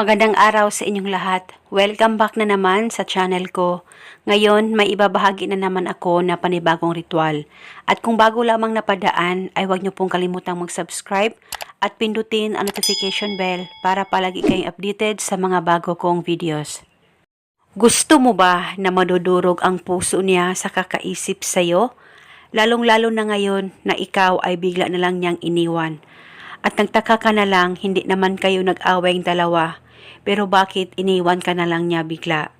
Magandang araw sa inyong lahat. Welcome back na naman sa channel ko. Ngayon, may ibabahagi na naman ako na panibagong ritual. At kung bago lamang napadaan, ay huwag niyo pong kalimutang mag-subscribe at pindutin ang notification bell para palagi kayong updated sa mga bago kong videos. Gusto mo ba na madudurog ang puso niya sa kakaisip sa'yo? Lalong-lalo na ngayon na ikaw ay bigla na lang niyang iniwan. At nagtaka ka na lang, hindi naman kayo nag-away dalawa. Pero bakit iniwan ka na lang niya bigla?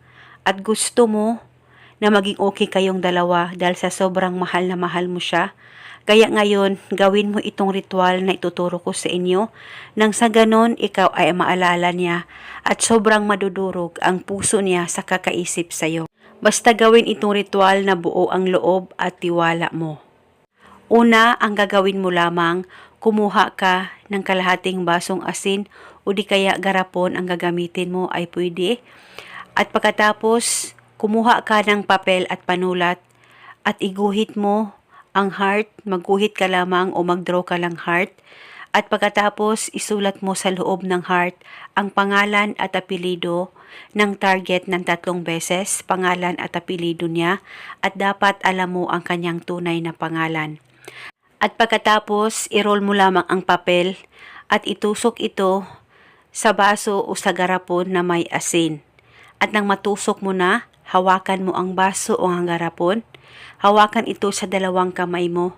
At gusto mo na maging okay kayong dalawa dahil sa sobrang mahal na mahal mo siya? Kaya ngayon, gawin mo itong ritual na ituturo ko sa inyo nang sa ganon ikaw ay maalala niya at sobrang madudurog ang puso niya sa kakaisip sa'yo. Basta gawin itong ritual na buo ang loob at tiwala mo. Una, ang gagawin mo lamang, kumuha ka ng kalahating basong asin o di kaya garapon ang gagamitin mo ay pwede. At pagkatapos, kumuha ka ng papel at panulat at iguhit mo ang heart, magguhit ka lamang o magdraw ka lang heart. At pagkatapos, isulat mo sa loob ng heart ang pangalan at apelido ng target ng tatlong beses, pangalan at apelido niya, at dapat alam mo ang kanyang tunay na pangalan. At pagkatapos, i-roll mo lamang ang papel at itusok ito sa baso o sa garapon na may asin. At nang matusok mo na, hawakan mo ang baso o ang garapon. Hawakan ito sa dalawang kamay mo.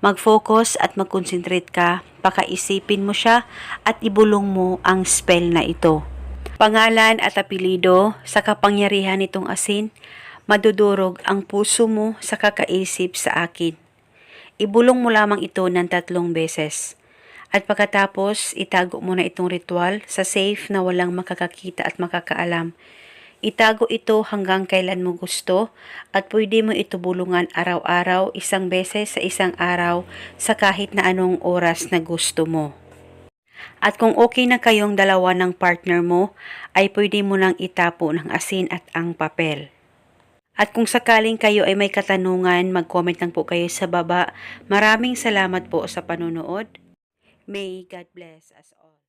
Mag-focus at mag-concentrate ka. Pakaisipin mo siya at ibulong mo ang spell na ito. Pangalan at apelido sa kapangyarihan nitong asin, madudurog ang puso mo sa kakaisip sa akin. Ibulong mo lamang ito ng tatlong beses. At pagkatapos, itago mo na itong ritual sa safe na walang makakakita at makakaalam. Itago ito hanggang kailan mo gusto at pwede mo ito bulungan araw-araw, isang beses sa isang araw sa kahit na anong oras na gusto mo. At kung okay na kayong dalawa ng partner mo, ay pwede mo nang itapo ng asin at ang papel. At kung sakaling kayo ay may katanungan, mag-comment lang po kayo sa baba. Maraming salamat po sa panonood. May God bless us all.